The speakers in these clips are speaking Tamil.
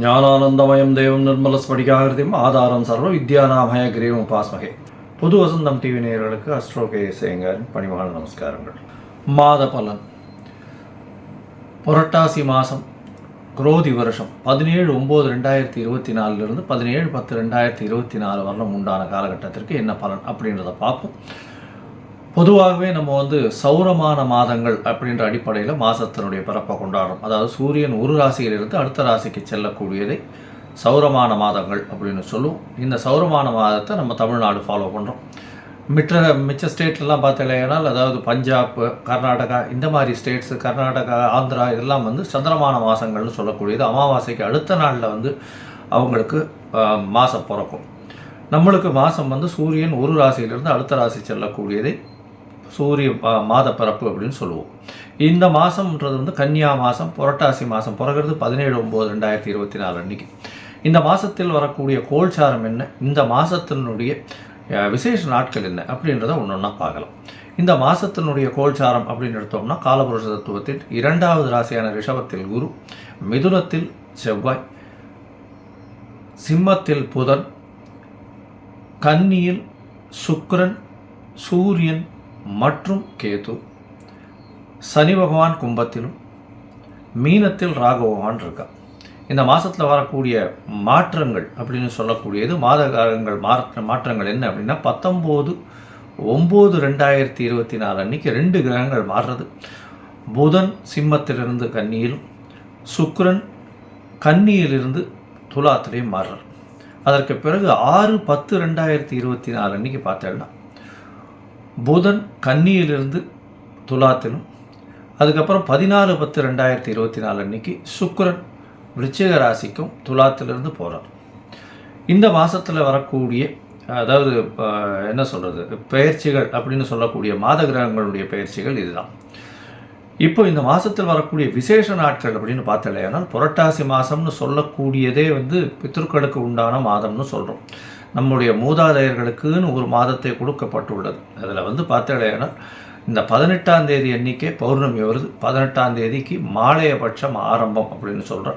ஞானானந்தமயம் தேவம் நிர்மல ஸ்படிகாகிருதியும் ஆதாரம் சர்வ வித்யாநாமய கிரீவம் பாஸ்மகே புது வசந்தம் டிவி நேயர்களுக்கு அஸ்ட்ரோ கே சேங்கரின் பணிவான நமஸ்காரங்கள். மாத பலன். புரட்டாசி மாதம் குரோதி வருஷம் பதினேழு ஒம்பது ரெண்டாயிரத்தி இருபத்தி நாலுலேருந்து பதினேழு பத்து ரெண்டாயிரத்தி இருபத்தி நாலு வரலும் உண்டான காலகட்டத்திற்கு என்ன பலன் அப்படின்றத பார்ப்போம். பொதுவாகவே நம்ம வந்து சௌரமான மாதங்கள் அப்படின்ற அடிப்படையில் மாதத்தினுடைய பிறப்பை கொண்டாடுறோம். அதாவது சூரியன் ஒரு ராசியிலிருந்து அடுத்த ராசிக்கு செல்லக்கூடியதை சௌரமான மாதங்கள் அப்படின்னு சொல்லுவோம். இந்த சௌரமான மாதத்தை நம்ம தமிழ்நாடு ஃபாலோ பண்ணுறோம் மிற்ற மிச்ச ஸ்டேட்லலாம் பார்த்தீங்கன்னா அதாவது பஞ்சாப் கர்நாடகா இந்த மாதிரி ஸ்டேட்ஸு கர்நாடகா ஆந்திரா இதெல்லாம் வந்து சந்திரமான மாதங்கள்னு சொல்லக்கூடியது. அமாவாசைக்கு அடுத்த நாளில் வந்து அவங்களுக்கு மாதம் பிறக்கும். நம்மளுக்கு மாதம் வந்து சூரியன் ஒரு ராசியிலிருந்து அடுத்த ராசி செல்லக்கூடியதை சூரிய மாத பிறப்பு அப்படின்னு சொல்லுவோம். இந்த மாதம்ன்றது வந்து கன்னியா மாதம் புரட்டாசி மாதம் பிறகுறது பதினேழு ஒம்பது ரெண்டாயிரத்தி இருபத்தி நாலு அன்னைக்கு. இந்த மாதத்தில் வரக்கூடிய கோல்சாரம் என்ன? இந்த மாதத்தினுடைய விசேஷ நாட்கள் என்ன? அப்படின்றத ஒன்று ஒன்றா பார்க்கலாம். இந்த மாதத்தினுடைய கோல்சாரம் அப்படின்னு எடுத்தோம்னா காலபுருஷ தத்துவத்தில் இரண்டாவது ராசியான ரிஷபத்தில் குரு மிதுனத்தில் செவ்வாய் சிம்மத்தில் புதன் கன்னியில் சுக்கரன் சூரியன் மற்றும் கேது சனி பகவான் கும்பத்திலும் மீனத்தில் ராக பகவான் இருக்கா. இந்த மாதத்தில் வரக்கூடிய மாற்றங்கள் அப்படின்னு சொல்லக்கூடியது மாத காலங்கள் மாற்ற மாற்றங்கள் என்ன அப்படின்னா பத்தொம்போது ஒம்பது ரெண்டாயிரத்தி இருபத்தி நாலு அன்னைக்கு ரெண்டு கிரகங்கள் மாறுறது. புதன் சிம்மத்திலிருந்து கன்னியிலும் சுக்ரன் கன்னியிலிருந்து துலாத்திலையும் மாறுறார். அதற்கு பிறகு ஆறு பத்து ரெண்டாயிரத்தி இருபத்தி நாலு அன்னைக்கு பார்த்தேன்னா புதன் கன்னியிலிருந்து துலாத்திலும் அதுக்கப்புறம் பதினாலு பத்து ரெண்டாயிரத்தி இருபத்தி நாலு அன்னைக்கு சுக்கரன் விருச்சிக ராசிக்கும் துலாத்திலிருந்து போகிறார் இந்த மாதத்தில் வரக்கூடிய அதாவது என்ன சொல்கிறது பெயர்ச்சிகள் அப்படின்னு சொல்லக்கூடிய மாத கிரகங்களுடைய பயிற்சிகள் இதுதான். இப்போ இந்த மாதத்தில் வரக்கூடிய விசேஷ நாட்கள் அப்படின்னு பார்த்தலையானால் புரட்டாசி மாதம்னு சொல்லக்கூடியதே வந்து பித்ருக்களுக்கு உண்டான மாதம்னு சொல்கிறோம் நம்முடைய மூதாதையர்களுக்குன்னு ஒரு மாதத்தை கொடுக்கப்பட்டுள்ளது. அதில் வந்து பார்த்தலையானால் இந்த பதினெட்டாம் தேதி எண்ணிக்கை பௌர்ணமி வருது. பதினெட்டாம் தேதிக்கு மாலையபட்சம் ஆரம்பம் அப்படின்னு சொல்கிறோம்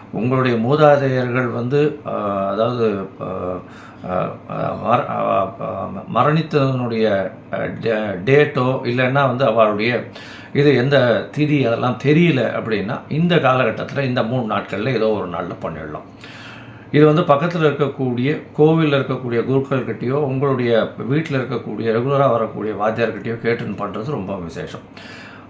உங்களுடைய மூதாதையர்கள் வந்து அதாவது மர மரணித்ததனுடைய டே- டேட்டோ இல்லைன்னா வந்து அவளுடைய இது எந்த திதி அதெல்லாம் தெரியல அப்படின்னா இந்த காலகட்டத்தில் இந்த மூணு நாட்களில் ஏதோ ஒரு நாளில் பண்ணிடலாம். இது வந்து பக்கத்தில் இருக்கக்கூடிய கோவிலில் இருக்கக்கூடிய குருக்கள்கிட்டயோ உங்களுடைய வீட்டில் இருக்கக்கூடிய ரெகுலராக வரக்கூடிய வாத்தியார்கிட்டயோ கேட்டுன்னு பண்ணுறது ரொம்ப விசேஷம்.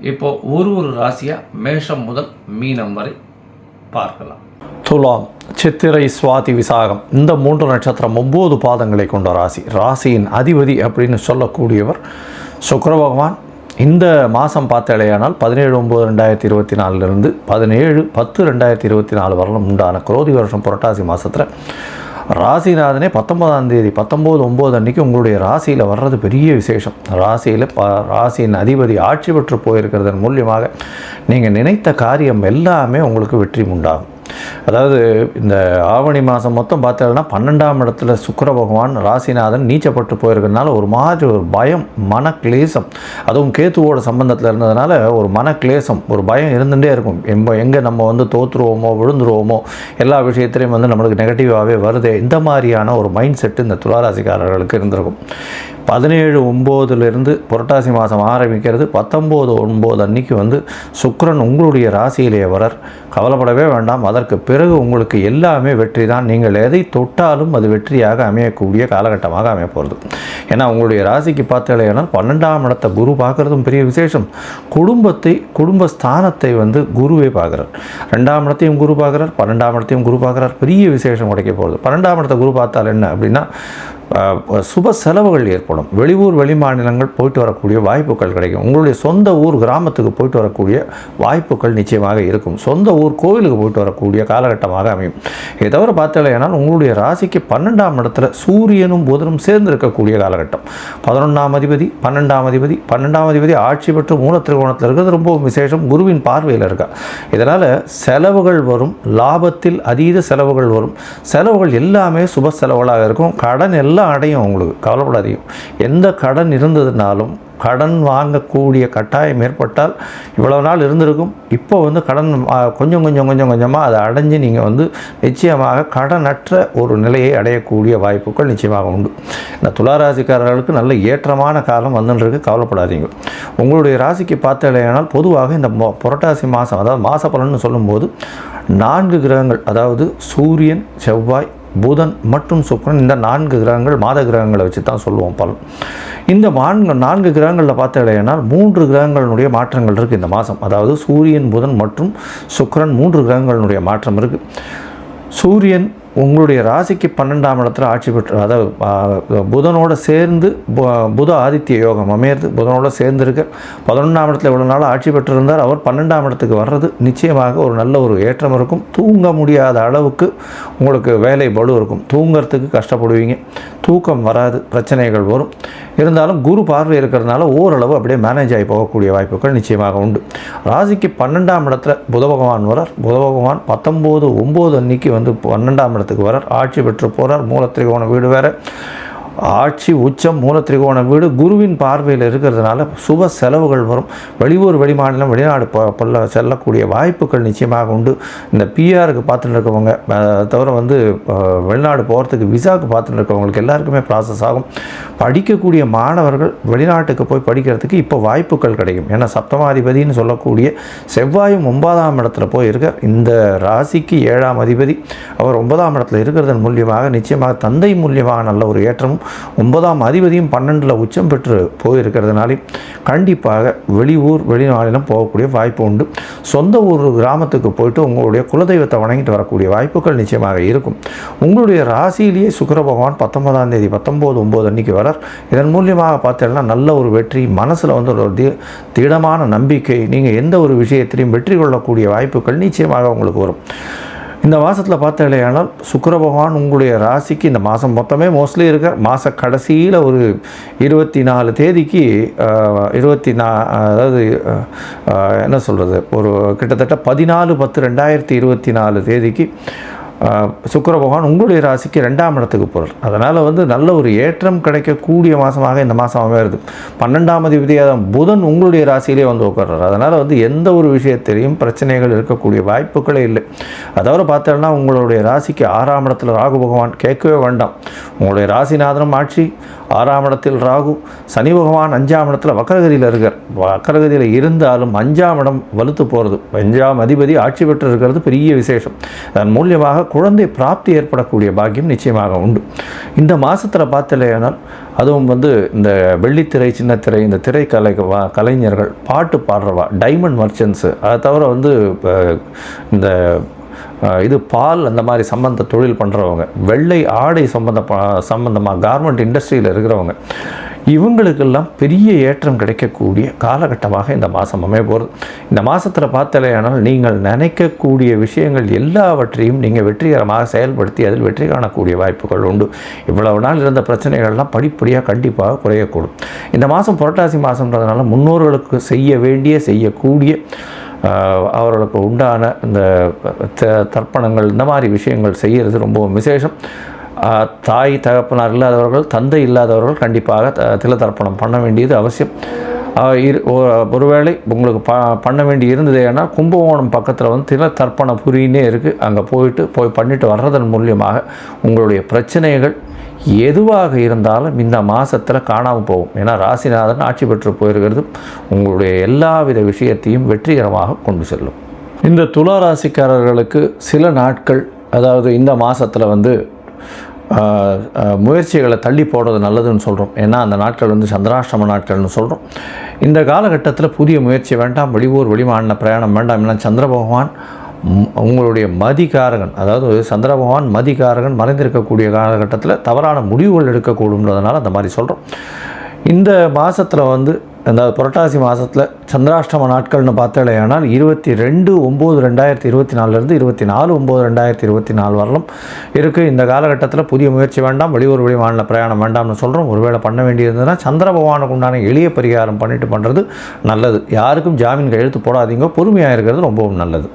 இப்போ ஒரு ஒரு ராசியாக மேஷம் முதல் மீனம் வரை பார்க்கலாம். துலாம் சித்திரை சுவாதி விசாகம். இந்த மூன்று நட்சத்திரம் ஒம்பது பாதங்களை கொண்ட ராசி. ராசியின் அதிபதி அப்படின்னு சொல்லக்கூடியவர் சுக்கர பகவான். இந்த மாதம் பார்த்தாலேயானால் பதினேழு ஒம்பது ரெண்டாயிரத்தி இருபத்தி நாலுலேருந்து பதினேழு பத்து ரெண்டாயிரத்தி இருபத்தி நாலு வரலும் உண்டான குரோதி வருஷம் புரட்டாசி மாதத்தில் ராசிநாதனே பத்தொன்பதாம் தேதி பத்தொம்போது ஒம்பது அன்னைக்கு உங்களுடைய ராசியில் வர்றது பெரிய விசேஷம். ராசியில் ப ராசியின் அதிபதி ஆட்சி பெற்று போயிருக்கிறதன் மூலியமாக நீங்கள் நினைத்த காரியம் எல்லாமே உங்களுக்கு வெற்றி உண்டாகும். அதாவது இந்த ஆவணி மாதம் மொத்தம் பார்த்தோம்னா பன்னெண்டாம் இடத்துல சுக்கர பகவான் ராசிநாதன் நீச்சப்பட்டு போயிருக்கிறதுனால ஒரு மாதிரி ஒரு பயம் மன கிளேசம் அதுவும் கேத்துவோட சம்பந்தத்தில் இருந்ததுனால ஒரு மன கிளேசம் ஒரு பயம் இருந்துகிட்டே இருக்கும். எம்ப எங்கே நம்ம வந்து தோற்றுருவோமோ விழுந்துருவோமோ எல்லா விஷயத்துலையும் வந்து நம்மளுக்கு நெகட்டிவாகவே வருதே. இந்த மாதிரியான ஒரு மைண்ட் செட்டு இந்த துளாராசிக்காரர்களுக்கு இருந்திருக்கும். பதினேழு ஒம்போதுலேருந்து புரட்டாசி மாதம் ஆரம்பிக்கிறது. பத்தொம்போது ஒன்பது அன்னைக்கு வந்து சுக்கிரன் உங்களுடைய ராசியிலே வரர். கவலைப்படவே வேண்டாம். அதற்கு பிறகு உங்களுக்கு எல்லாமே வெற்றி தான் நீங்கள் எதை தொட்டாலும் அது வெற்றியாக அமையக்கூடிய காலகட்டமாக அமையப்போகிறது ஏன்னா உங்களுடைய ராசிக்கு பார்த்தீங்கன்னா பன்னெண்டாம் இடத்தை குரு பார்க்குறதும் பெரிய விசேஷம். குடும்பத்தை குடும்ப ஸ்தானத்தை வந்து குருவே பார்க்குறார். ரெண்டாம் இடத்தையும் குரு பார்க்குறார் பன்னெண்டாம் இடத்தையும் குரு பார்க்குறார். பெரிய விசேஷம் கிடைக்க போகிறது பன்னெண்டாம் இடத்தை குரு பார்த்தால் என்ன அப்படின்னா சுப செலவுகள் ஏற்படும். வெளியூர் வெளி மாநிலங்கள் போயிட்டு வரக்கூடிய வாய்ப்புகள் கிடைக்கும். உங்களுடைய சொந்த ஊர் கிராமத்துக்கு போயிட்டு வரக்கூடிய வாய்ப்புகள் நிச்சயமாக இருக்கும். சொந்த ஊர் கோவிலுக்கு போயிட்டு வரக்கூடிய காலகட்டமாக அமையும். இதை தவிர பார்த்தீங்கன்னா உங்களுடைய ராசிக்கு பன்னெண்டாம் இடத்துல சூரியனும் புதனும் சேர்ந்து இருக்கக்கூடிய காலகட்டம். பதினொன்றாம் அதிபதி பன்னெண்டாம் அதிபதி பன்னெண்டாம் அதிபதி ஆட்சி பெற்று மூல திருகோணத்தில் இருக்கிறது. ரொம்பவும் விசேஷம். குருவின் பார்வையில் இருக்கா. இதனால் செலவுகள் வரும். லாபத்தில் அதீத செலவுகள் வரும். செலவுகள் எல்லாமே சுப செலவுகளாக இருக்கும். கடன் எல்லாம் அடையும் உங்களுக்கு கவலைப்படாதீங்க எந்த கடன் இருந்ததுனாலும் கடன் வாங்கக்கூடிய கட்டாயம் ஏற்பட்டால் இவ்வளவு நாள் இருந்திருக்கும். இப்போ வந்து கடன் கொஞ்சம் கொஞ்சம் கொஞ்சம் கொஞ்சமாக அதை அடைஞ்சு நீங்கள் வந்து நிச்சயமாக கடனற்ற ஒரு நிலையை அடையக்கூடிய வாய்ப்புகள் நிச்சயமாக உண்டு. இந்த துளாராசிக்காரர்களுக்கு நல்ல ஏற்றமான காலம் வந்துன்றிருக்கு கவலைப்படாதீங்க. உங்களுடைய ராசிக்கு பார்த்தலையானால் பொதுவாக இந்த புரட்டாசி மாதம் அதாவது மாச பலன்னு சொல்லும்போது நான்கு கிரகங்கள் அதாவது சூரியன் செவ்வாய் புதன் மற்றும் சுக்ரன் இந்த நான்கு கிரகங்கள் மாத கிரகங்களை வச்சு தான் சொல்லுவோம் பலன் இந்த நான்கு நான்கு கிரகங்களில் பார்த்தீங்கன்னா மூன்று கிரகங்களினுடைய மாற்றங்கள் இருக்குது இந்த மாதம். அதாவது சூரியன் புதன் மற்றும் சுக்ரன் மூன்று கிரகங்களினுடைய மாற்றம் இருக்குது சூரியன் உங்களுடைய ராசிக்கு பன்னெண்டாம் இடத்துல ஆட்சி பெற்று அதாவது புதனோடு புதனோட சேர்ந்து பு- புத ஆதித்ய யோகம் அமையிறது. புதனோட சேர்ந்துருக்க பதினொன்றாம் இடத்துல இவ்வளோ நாள் ஆட்சி பெற்றிருந்தார். அவர் பன்னெண்டாம் இடத்துக்கு வர்றது நிச்சயமாக ஒரு நல்ல ஒரு ஏற்றம் இருக்கும். தூங்க முடியாத அளவுக்கு உங்களுக்கு வேலை பலு இருக்கும். தூங்கிறதுக்கு கஷ்டப்படுவீங்க. தூக்கம் வராது. பிரச்சனைகள் வரும். இருந்தாலும் குரு பார்வை இருக்கிறதுனால ஓரளவு அப்படியே மேனேஜ் ஆகி போகக்கூடிய வாய்ப்புகள் நிச்சயமாக உண்டு. ராசிக்கு பன்னெண்டாம் இடத்துல புத பகவான் வரார் புத பகவான் பத்தொம்போது ஒம்பது அன்னைக்கு வந்து பன்னெண்டாம் இடத்துக்கு வரார் ஆட்சி பெற்று போகிறார் மூலத்திரிகோண வீடு வேறு. ஆட்சி உச்சம் மூல திரிகோணம் வீடு குருவின் பார்வையில் இருக்கிறதுனால சுப செலவுகள் வரும். வெளியூர் வெளிமாநிலம் வெளிநாடு பல்ல செல்லக்கூடிய வாய்ப்புகள் நிச்சயமாக உண்டு. இந்த பிஆருக்கு பார்த்துட்டு இருக்கவங்க தவிர வந்து வெளிநாடு போகிறதுக்கு விசாவுக்கு பார்த்துட்டு இருக்கவங்களுக்கு எல்லாருக்குமே ப்ராசஸ் ஆகும். படிக்கக்கூடிய மாணவர்கள் வெளிநாட்டுக்கு போய் படிக்கிறதுக்கு இப்போ வாய்ப்புகள் கிடைக்கும். ஏன்னா சப்தமாதிபதினு சொல்லக்கூடிய செவ்வாயும் ஒன்பதாம் இடத்துல போய் இந்த ராசிக்கு ஏழாம் அதிபதி. அவர் ஒன்பதாம் இடத்துல இருக்கிறதன் மூலியமாக நிச்சயமாக தந்தை மூலியமாக நல்ல ஒரு ஏற்றமும் ஒன்பதாம் அதிபதியும் பன்னெண்டில் உச்சம் பெற்று போயிருக்கிறதுனாலே கண்டிப்பாக வெளியூர் வெளிநாளிலும் போகக்கூடிய வாய்ப்பு உண்டு. சொந்த ஊர் கிராமத்துக்கு போயிட்டு உங்களுடைய குலதெய்வத்தை வணங்கிட்டு வரக்கூடிய வாய்ப்புகள் நிச்சயமாக இருக்கும். உங்களுடைய ராசியிலேயே சுக்கர பகவான் பத்தொன்பதாம் தேதி பத்தொம்போது ஒம்பது அன்னைக்கு வரார். இதன் மூலியமாக பார்த்தீங்கன்னா நல்ல ஒரு வெற்றி மனசில் வந்து ஒரு தி திடமான நம்பிக்கை நீங்கள் எந்த ஒரு விஷயத்திலையும் வெற்றி கொள்ளக்கூடிய வாய்ப்புகள் நிச்சயமாக உங்களுக்கு வரும். இந்த மாதத்தில் பார்த்தாலேயானால் சுக்கர பகவான் உங்களுடைய ராசிக்கு இந்த மாதம் மொத்தமே மோஸ்ட்லி இருக்கார். மாத கடைசியில் ஒரு இருபத்தி நாலு தேதிக்கு இருபத்தி நா அதாவது என்ன சொல்கிறது ஒரு கிட்டத்தட்ட பதினாலு பத்து ரெண்டாயிரத்தி இருபத்தி நாலு தேதிக்கு சுக்கர பகவான் உங்களுடைய ராசிக்கு ரெண்டாம் இடத்துக்கு போகிறார் அதனால் வந்து நல்ல ஒரு ஏற்றம் கிடைக்கக்கூடிய மாதமாக இந்த மாதம் அமையிறது பன்னெண்டாம் அதிபதியாக புதன் உங்களுடைய ராசியிலே வந்து உட்கார்றார். அதனால் வந்து எந்த ஒரு விஷயத்திலையும் பிரச்சனைகள் இருக்கக்கூடிய வாய்ப்புகளே இல்லை. அதாவது பார்த்தோன்னா உங்களுடைய ராசிக்கு ஆறாம் இடத்துல ராகு பகவான் கேட்கவே வேண்டாம். உங்களுடைய ராசிநாதனம் ஆட்சி ஆறாம் இடத்தில் ராகு சனி பகவான் அஞ்சாம் இடத்துல வக்கரகதியில் இருக்கார். வக்கரகதியில் இருந்தாலும் அஞ்சாம் இடம் வலுத்து போகிறது அஞ்சாம் அதிபதி ஆட்சி பெற்று இருக்கிறது பெரிய விசேஷம். அதன் மூலியமாக குழந்தை பிராப்தி ஏற்படக்கூடிய பாக்கியம் நிச்சயமாக உண்டு. இந்த மாதத்தில் பார்த்தலையானால் அதுவும் வந்து இந்த வெள்ளித்திரை சின்னத்திரை இந்த திரைக்கலை வா- கலைஞர்கள் பாட்டு பாடுறவா டைமண்ட் மர்ச்சன்ஸு அதை தவிர வந்து இப்போ இந்த இது பால் அந்த மாதிரி சம்பந்த தொழில் பண்ணுறவங்க வெள்ளை ஆடை சம்பந்த சம்பந்தமாக கார்மெண்ட் இண்டஸ்ட்ரியில் இருக்கிறவங்க இவங்களுக்கெல்லாம் பெரிய ஏற்றம் கிடைக்கக்கூடிய காலகட்டமாக இந்த மாதம் அமைய போகிறது இந்த மாதத்தில் பார்த்தலையானால் நீங்கள் நினைக்கக்கூடிய விஷயங்கள் எல்லாவற்றையும் நீங்கள் வெற்றிகரமாக செயல்படுத்தி அதில் வெற்றி காணக்கூடிய வாய்ப்புகள் உண்டு. இவ்வளவு நாள் இருந்த பிரச்சனைகள்லாம் படிப்படியாக கண்டிப்பாக குறையக்கூடும். இந்த மாதம் புரட்டாசி மாதம்ன்றதுனால முன்னோர்களுக்கு செய்ய வேண்டிய செய்யக்கூடிய அவர்களுக்கு உண்டான இந்த த- தர்ப்பணங்கள் இந்த மாதிரி விஷயங்கள் செய்கிறது ரொம்பவும் விசேஷம். தாய் தகப்பனார் இல்லாதவர்கள் தந்தை இல்லாதவர்கள் கண்டிப்பாக த தில தர்ப்பணம் பண்ண வேண்டியது அவசியம். இரு ஒருவேளை உங்களுக்கு ப பண்ண வேண்டி இருந்ததேனா கும்பகோணம் பக்கத்தில் வந்து தில தர்ப்பண புரியினே இருக்குது அங்கே போயிட்டு போய் பண்ணிட்டு வர்றதன் மூலியமாக உங்களுடைய பிரச்சனைகள் எதுவாக இருந்தாலும் இந்த மாதத்தில் காணாமல் போகும். ஏன்னா ராசிநாதன் ஆட்சி பெற்று போயிருக்கிறது உங்களுடைய எல்லாவித விஷயத்தையும் வெற்றிகரமாக கொண்டு செல்லும். இந்த துலா ராசிக்காரர்களுக்கு சில நாட்கள் அதாவது இந்த மாதத்தில் வந்து முயற்சிகளை தள்ளி போடுறது நல்லதுன்னு சொல்கிறோம் ஏன்னா அந்த நாட்கள் வந்து சந்திராஷ்டம நாட்கள்னு சொல்கிறோம் இந்த காலகட்டத்தில் புதிய முயற்சி வேண்டாம். வெளியூர் வெளிமாநில பிரயாணம் வேண்டாம். ஏன்னா சந்திர பகவான் உங்களுடைய மதிகாரகன் அதாவது சந்திர பகவான் மதிகாரகன் மறைந்திருக்கக்கூடிய காலகட்டத்தில் தவறான முடிவுகள் எடுக்கக்கூடும்ன்றதுனால அந்த மாதிரி சொல்கிறோம் இந்த மாதத்தில் வந்து அந்த புரட்டாசி மாதத்தில் சந்திராஷ்டம நாட்கள்னு பார்த்தாலேயானால் இருபத்தி ரெண்டு ஒம்பது ரெண்டாயிரத்தி இருபத்தி நாலுலேருந்து இருபத்தி நாலு ஒம்பது ரெண்டாயிரத்தி இருபத்தி நாலு வரலும் இருக்குது இந்த காலகட்டத்தில் புதிய முயற்சி வேண்டாம் வெளியூர் வெளி மாநில பிரயாணம் வேண்டாம்னு சொல்கிறோம் ஒருவேளை பண்ண வேண்டியிருந்ததுன்னா சந்திர பகவானுக்கு உண்டான எளிய பரிகாரம் பண்ணிட்டு பண்ணுறது நல்லது. யாருக்கும் ஜாமீன் கையெழுத்து போடாதீங்க பொறுமையாக இருக்கிறது ரொம்பவும் நல்லது.